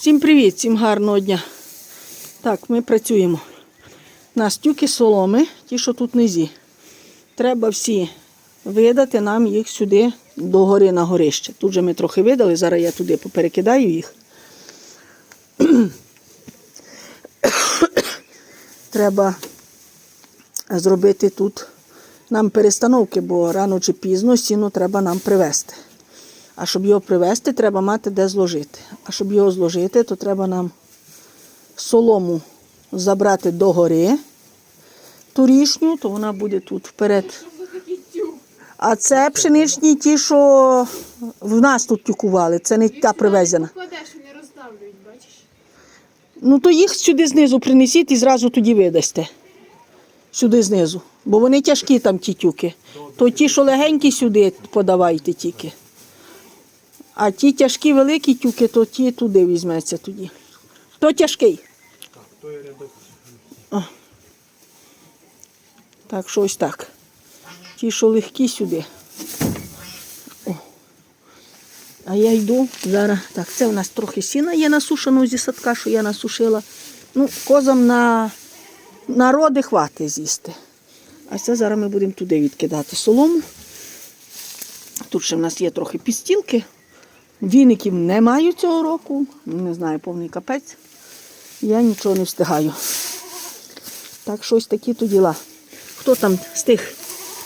Всім привіт, всім гарного дня. Так, ми працюємо. У нас тюки соломи, ті, що тут низі. Треба всі видати нам їх сюди до гори на горище. Тут же ми трохи видали, зараз я туди поперекидаю їх. Треба зробити тут нам перестановки, бо рано чи пізно сіно треба нам привезти. А щоб його привезти, треба мати де зложити. А щоб його зложити, то треба нам солому забрати до гори турішню, то вона буде тут вперед. А це пшеничні ті, що в нас тут тюкували, це не та привезена. Ну то їх сюди знизу принесіть і зразу тоді видасте. Сюди знизу. Бо вони тяжкі там ті тюки. То ті, що легенькі, сюди подавайте тільки. А ті тяжкі великі тюки, то ті туди візьметься тоді. То тяжкий. О. Так, що ось так. Ті, що легкі сюди. О. А я йду зараз. Так, це у нас трохи сіна є насушеного зі садка, що я насушила. Ну, козам на народи хватить з'їсти. А це зараз ми будемо туди відкидати солому. Тут ще в нас є трохи підстілки. Віників не маю цього року. Не знаю, повний капець. Я нічого не встигаю. Так, щось такі то діла. Хто там з тих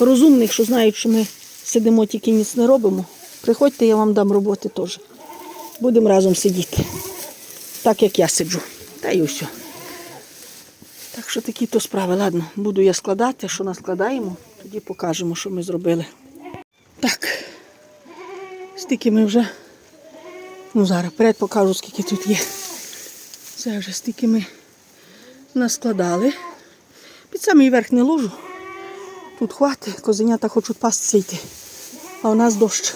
розумних, що знають, що ми сидимо, тільки ніц не робимо, приходьте, я вам дам роботи теж. Будемо разом сидіти. Так як я сиджу. Та й усе. Так що такі то справи. Ладно, буду я складати, що наскладаємо, тоді покажемо, що ми зробили. Так. Стільки ми вже. Ну, зараз вперед покажу, скільки тут є. Це вже стільки ми наскладали. Під самий верх не ложу. Тут хватить, козенята хочуть пастися йти. А у нас дощ.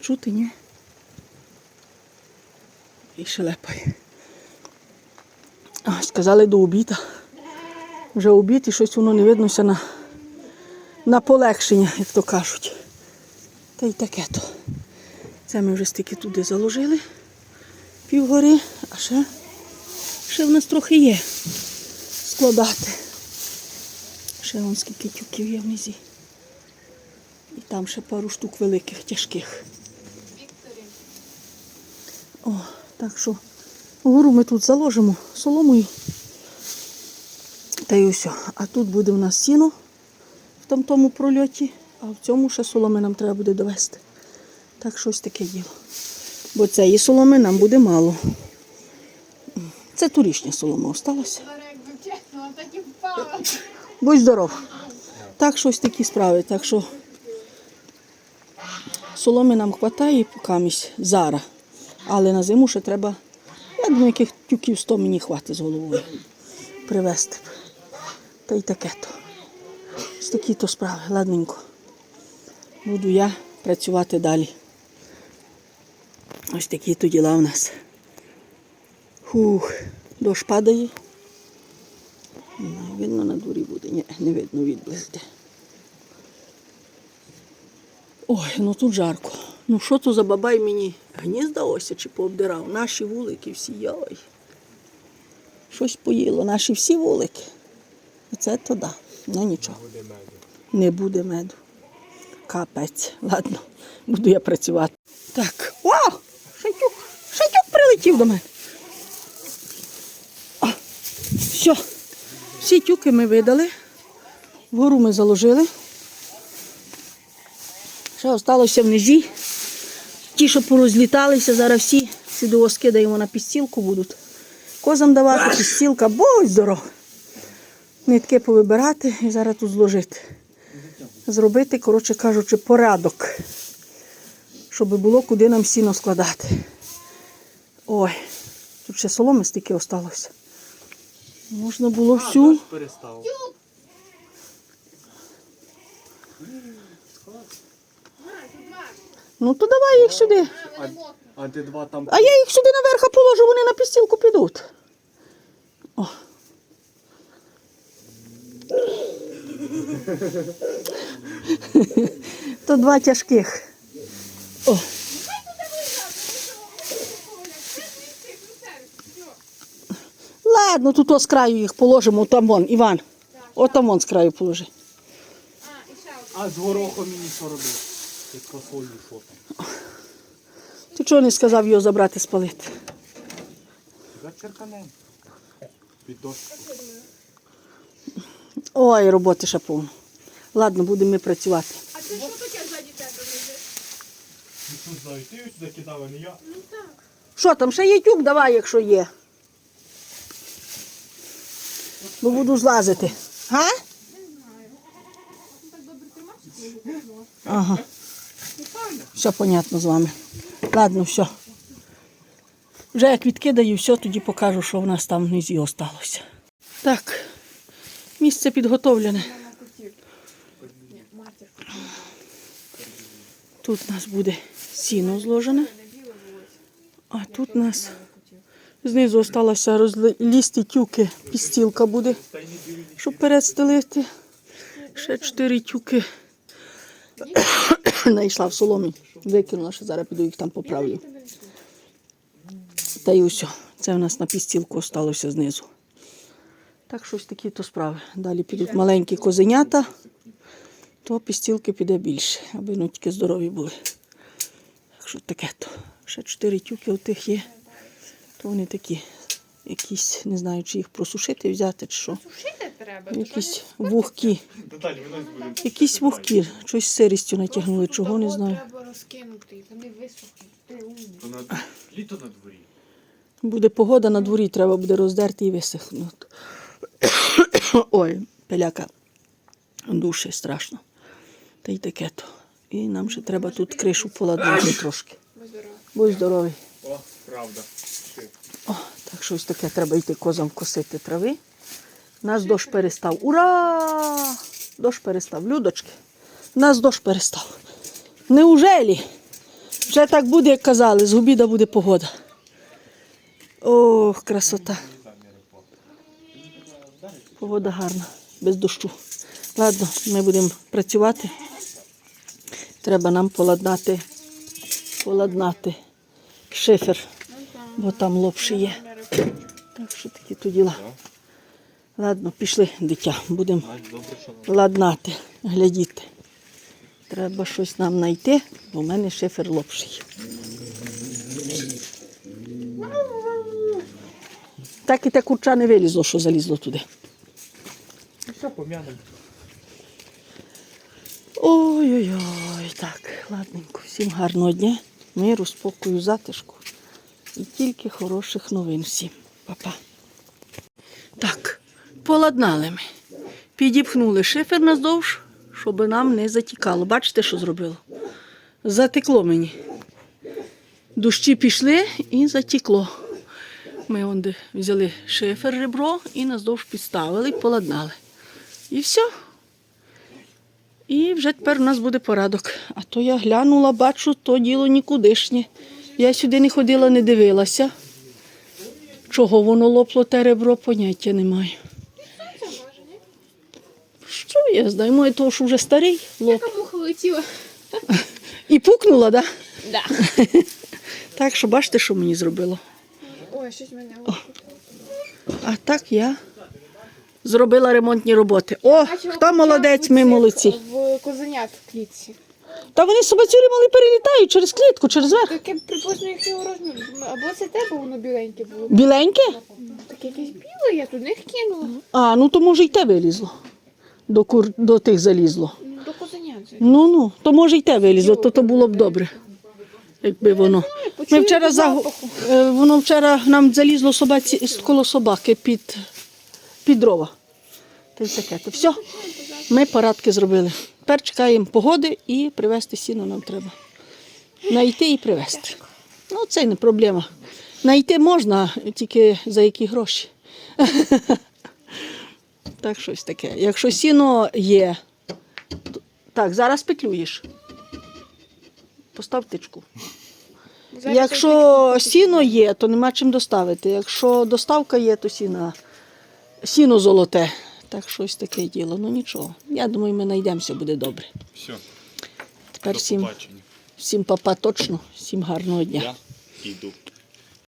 Чути, ні? І шелепає. Сказали до обіда. Вже обід і щось воно не виднося на, на полегшення, як то кажуть. Та й таке то. Це ми вже стільки туди заложили півгори, а ще, ще в нас трохи є складати. Ще вон скільки тюків є внизі. І там ще пару штук великих, тяжких. О, так що гору ми тут заложимо соломою. Та й усе. А тут буде в нас сіно в тому прольоті, а в цьому ще соломи нам треба буде довести. Так щось таке діло. Бо цієї соломи нам буде мало. Це турішня солома осталася. Будь здоров. Так, щось такі справи. Так що соломи нам вистачає покамість зараз. Але на зиму ще треба, я думаю, яких тюків 100 мені хватить з головою привезти. Та й таке то. Ось такі то справи, ладненько. Буду я працювати далі. Ось такі то діла в нас. Фух, дощ падає. Не видно на дворі буде. Ні, не видно відблизьте. Ой, ну тут жарко. Ну що то за бабай мені гнізда ось чи пообдирав? Наші вулики всі йой. Щось поїло, наші всі вулики. Оце то да. Ну нічого. Не буде меду. Капець. Ладно, буду я працювати. Так. О! Прилетів до мене. А, все. Всі тюки ми видали. Вгору ми заложили. Ще залишилося внизі. Ті, що порозліталися, зараз всі сюди скидаємо на підстілку будуть. Козам давати, підстілка, будь здоров. Нитки повибирати і зараз тут зложити. Зробити, коротше кажучи, порядок. Щоб було куди нам сіно складати. Ой, тут ще соломи стільки осталося. Можна було всю. перестав. Ну то давай їх сюди. А, а ти два там. А я їх сюди наверх положу, вони на підстілку підуть. О. То два тяжких. О. ладно, тут о з краю їх положимо, там вон, Іван. От там вон з краю положи. А, і. А з горохом мені що робити? З косою що там? Ти чого не сказав його забрати спалити? Зачерканем. Під дошку. Ой, роботи ще повно. Ладно, будемо ми працювати. А це що таке ззаді тебе лежить? Ну, знаю, ти ось сюди кидав, а не я. Ну так. Що там, ще є тюк, давай, якщо є. Бо буду злазити. Га? Не знаю. Так добре коли Ага. Все понятно з вами. Ладно, все. Вже як відкидаю, все, тоді покажу, що в нас там внизі осталося. Так, місце підготовлене. Тут у нас буде сіно зложене, а тут у нас знизу осталося розлізти тюки. Пістілка буде, щоб перестелити. Ще чотири тюки. Знайшла в соломі. Викинула, що зараз піду їх там поправлю. Та й усе. Це в нас на пістілку осталося знизу. Так щось такі то справи. Далі підуть маленькі козенята, то пістілки піде більше, аби ну тільки здорові були. Так що таке то. Ще чотири тюки у тих є. То вони такі, якісь, не знаю, чи їх просушити, взяти, чи що. Сушити треба. Якісь буде. Якісь вогкі. Щось з сирістю натягнули, чого не знаю. Треба розкинути, вони висохнуть. Ти умний. То на літо на дворі. Буде погода на дворі, треба буде роздерти і висохнути. Ой, пеляка душе страшно. Та й таке то. І нам ще треба тут кришу поладнати трошки. Будь здоров. Будь здоровий. О, правда. О, так щось таке треба йти козам косити трави. Нас дощ перестав. Ура! Дощ перестав. Людочки. Нас дощ перестав. Неужелі? Вже так буде, як казали, з обіда буде погода. Ох, красота. Погода гарна, без дощу. Ладно, ми будемо працювати. Треба нам поладнати, поладнати шифер, бо там лопші є. Так що такі то діла. Ладно, пішли, дитя, будемо ладнати, глядіти. Треба щось нам знайти, бо в мене шифер лопший. Так і те курча не вилізло, що залізло туди. Все пом'янемо. Ой-ой-ой, так, ладненько. Всім гарного дня, миру, спокою, затишку. І тільки хороших новин всім. Па-па. Так, поладнали ми. Підіпхнули шифер наздовж, щоб нам не затікало. Бачите, що зробило? Затекло мені. Дощі пішли і затікло. Ми вон взяли шифер ребро і наздовж підставили, поладнали. І все. І вже тепер у нас буде порядок. А то я глянула, бачу, то діло нікудишнє. Я сюди не ходила, не дивилася. Чого воно лопло те ребро, поняття не маю. Що я знаю, моє того, що вже старий лоп. Яка муха летіла? І пукнула, да? Да. Так що бачите, що мені зробило. Ой, щось мене. А так я зробила ремонтні роботи. О, хто молодець, ми молодці. В козенят в клітці. Та вони собацюрі мали перелітають через клітку, через верх. Таке приблизно їхнього розміру. Або це тебе воно біленьке було. Біленьке? Таке якесь біле, я туди їх кинула. А, ну то може й те вилізло. До, кур... до тих залізло. Ну, До козенят. Ну ну, то може й те вилізло, то, то було б добре. Якби воно. Ми вчора за... е, воно вчора нам залізло собаці коло собаки під, під дрова. Та й таке. Все, ми порадки зробили. Тепер чекаємо погоди і привезти сіно нам треба. Найти і привезти. Ну, це не проблема. Найти можна, тільки за які гроші. Так, щось таке. Якщо сіно є. Так, зараз петлюєш. Постав тичку. Зараз Якщо сіно є, то нема чим доставити. Якщо доставка є, то сіна, сіно золоте. Так щось таке діло. Ну нічого. Я думаю, ми знайдемося, буде добре. Все, Тепер до всім, побачення. всім папа точно, всім гарного дня. Я йду.